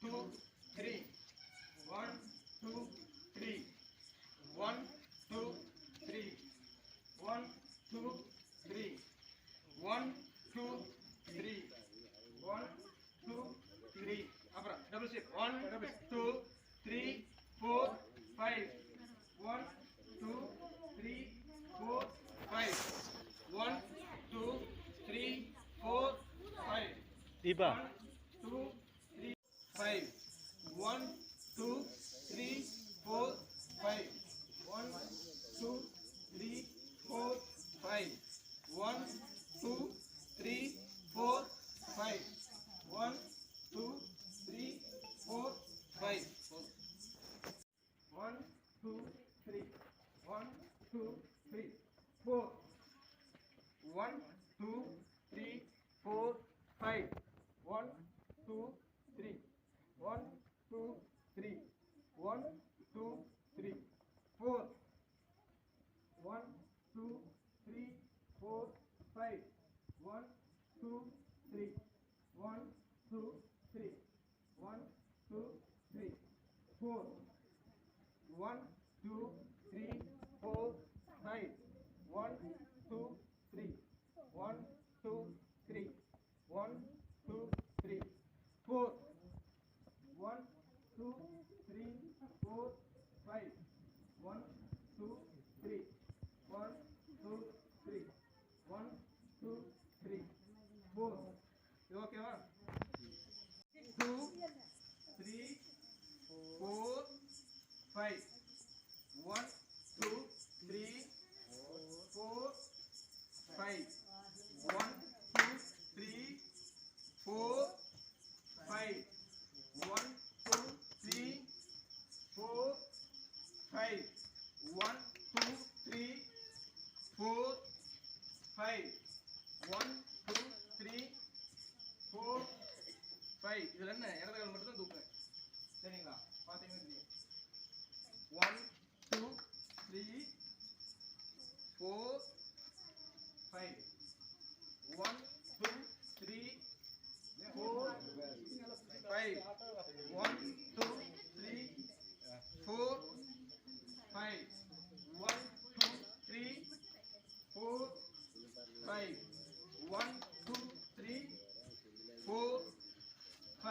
two, three. One, two, three. One, two, three. One, two, three. One, two, three. One, two, three. அப்புறம் double step one two three four five one two three four five one two three four five Deepa One, two, three, five. One, two, three, four, five. One, two, three, four, five. One, two, three, four, five. One, two, three, four, five. One, two, three. One, two, three, four. One, two, three, four, five. One, two, three. One, two, three. One, two, three. Four. One, two, three, four, five. One, two, three. One, two, three. One, two, three. Four. One, two, three, four, five. One, two, three. One, two, five. One, two, three, four, five.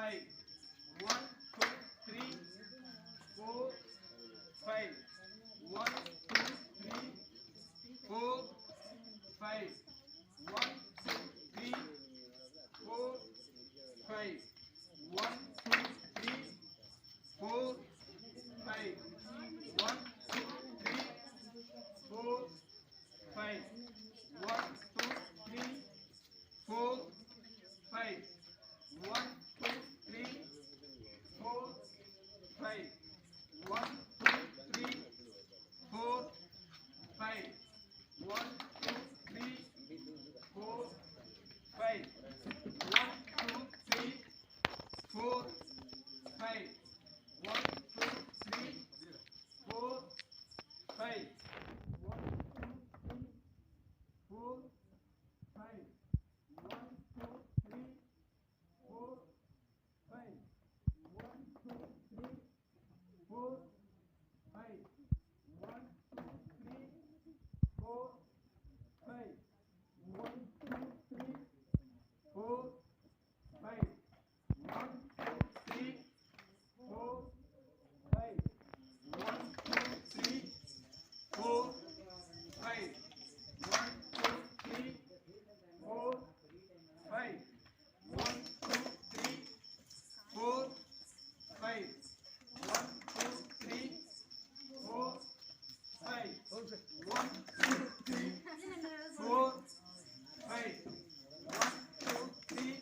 right. One, two, three, four, five. One, two, three,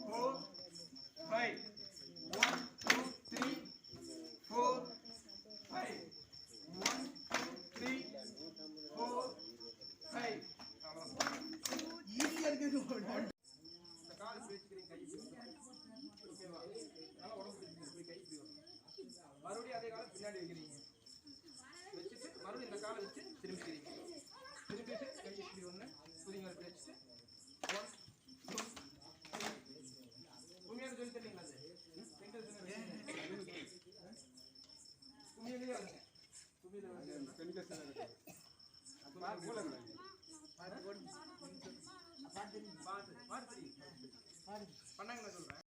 four, five. One, two, three, four, five. One, two, three, four, five. ये करके तो सकाल बेच करेंगे okay वाह मरुड़ी அதே காலம் பின்னாடி வைக்கிறீங்க மறுபடியும் இந்த காலை வச்சு திரும்பிக்கிறீங்க திரும்பிட்டு கை இப்படி ஒன்று புதிங்க இப்படி வச்சுட்டு ஒன் டூ உண்மையாக சொல்லி தரீங்களா அது? உண்மையிலேயே வருங்க பாட்டு பாட்டு தெரியும் பண்ணாங்க சொல்லு